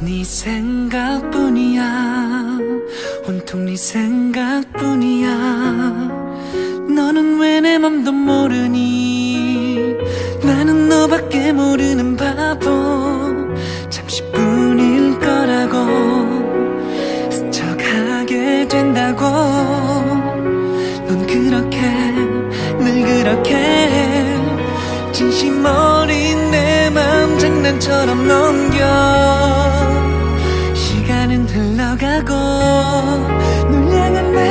네 생각뿐이야. 온통 네 생각뿐이야. 너는 왜 내 맘도 모르니? 나는 너밖에 모르는 바보. 잠시뿐일 거라고. 스쳐가게 된다고. 넌 그렇게 늘 그렇게. 진심 어린 내 맘 장난처럼 너 하고 놀량은 말